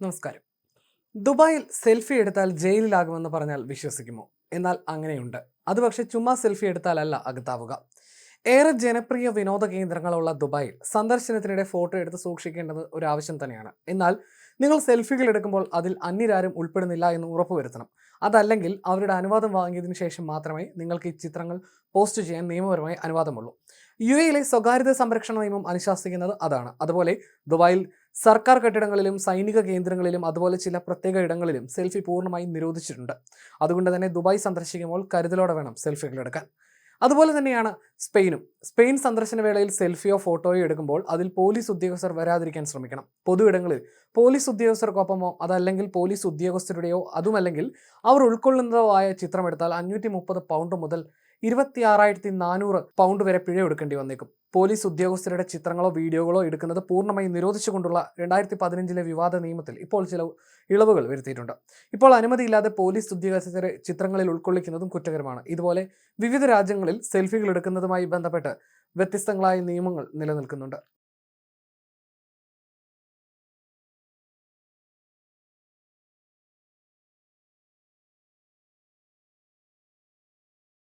നമസ്കാരം. ദുബായിൽ സെൽഫി എടുത്താൽ ജയിലിലാകുമെന്ന് പറഞ്ഞാൽ വിശ്വസിക്കുമോ? എന്നാൽ അങ്ങനെയുണ്ട്. അത് പക്ഷേ ചുമ്മാ സെൽഫി എടുത്താലല്ല അകത്താവുക. ഏറെ ജനപ്രിയ വിനോദ കേന്ദ്രങ്ങളുള്ള ദുബായിൽ സന്ദർശനത്തിനിടെ ഫോട്ടോ എടുത്ത് സൂക്ഷിക്കേണ്ടത് ഒരു ആവശ്യം തന്നെയാണ്. എന്നാൽ നിങ്ങൾ സെൽഫികൾ എടുക്കുമ്പോൾ അതിൽ അന്യരാരും ഉൾപ്പെടുന്നില്ല എന്ന് ഉറപ്പുവരുത്തണം അതല്ലെങ്കിൽ അവരുടെ അനുവാദം വാങ്ങിയതിനു ശേഷം മാത്രമേ നിങ്ങൾക്ക് ഈ ചിത്രങ്ങൾ പോസ്റ്റ് ചെയ്യാൻ നിയമപരമായി അനുവാദമുള്ളൂ. യു എയിലെ സ്വകാര്യത സംരക്ഷണ നിയമം അനുശാസിക്കുന്നത് അതാണ്. അതുപോലെ ദുബായിൽ സർക്കാർ കെട്ടിടങ്ങളിലും സൈനിക കേന്ദ്രങ്ങളിലും അതുപോലെ ചില പ്രത്യേക ഇടങ്ങളിലും സെൽഫി പൂർണമായും നിരോധിച്ചിട്ടുണ്ട്. അതുകൊണ്ട് തന്നെ ദുബായ് സന്ദർശിക്കുമ്പോൾ കരുതലോടെ വേണം സെൽഫികൾ എടുക്കാൻ. അതുപോലെ തന്നെയാണ് സ്പെയിനും. സ്പെയിൻ സന്ദർശന വേളയിൽ സെൽഫിയോ ഫോട്ടോയോ എടുക്കുമ്പോൾ അതിൽ പോലീസ് ഉദ്യോഗസ്ഥർ വരാതിരിക്കാൻ ശ്രമിക്കണം. പൊതു ഇടങ്ങളിൽ പോലീസ് ഉദ്യോഗസ്ഥർക്കൊപ്പമോ അതല്ലെങ്കിൽ പോലീസ് ഉദ്യോഗസ്ഥരുടെയോ അതുമല്ലെങ്കിൽ അവർ ഉൾക്കൊള്ളുന്നതോ ആയ ചിത്രമെടുത്താൽ അഞ്ഞൂറ്റി മുപ്പത് പൗണ്ട് മുതൽ ഇരുപത്തി ആറായിരത്തി നാനൂറ് പൗണ്ട് വരെ പിഴ എടുക്കേണ്ടി വന്നേക്കും. പോലീസ് ഉദ്യോഗസ്ഥരുടെ ചിത്രങ്ങളോ വീഡിയോകളോ എടുക്കുന്നത് പൂർണമായി നിരോധിച്ചുകൊണ്ടുള്ള രണ്ടായിരത്തി പതിനഞ്ചിലെ വിവാദ നിയമത്തിൽ ഇപ്പോൾ ചില ഇളവുകൾ വരുത്തിയിട്ടുണ്ട്. ഇപ്പോൾ അനുമതിയില്ലാതെ പോലീസ് ഉദ്യോഗസ്ഥരെ ചിത്രങ്ങളിൽ ഉൾക്കൊള്ളിക്കുന്നതും കുറ്റകരമാണ്. ഇതുപോലെ വിവിധ രാജ്യങ്ങളിൽ സെൽഫികൾ എടുക്കുന്നതുമായി ബന്ധപ്പെട്ട് വ്യത്യസ്തങ്ങളായ നിയമങ്ങൾ നിലനിൽക്കുന്നുണ്ട്.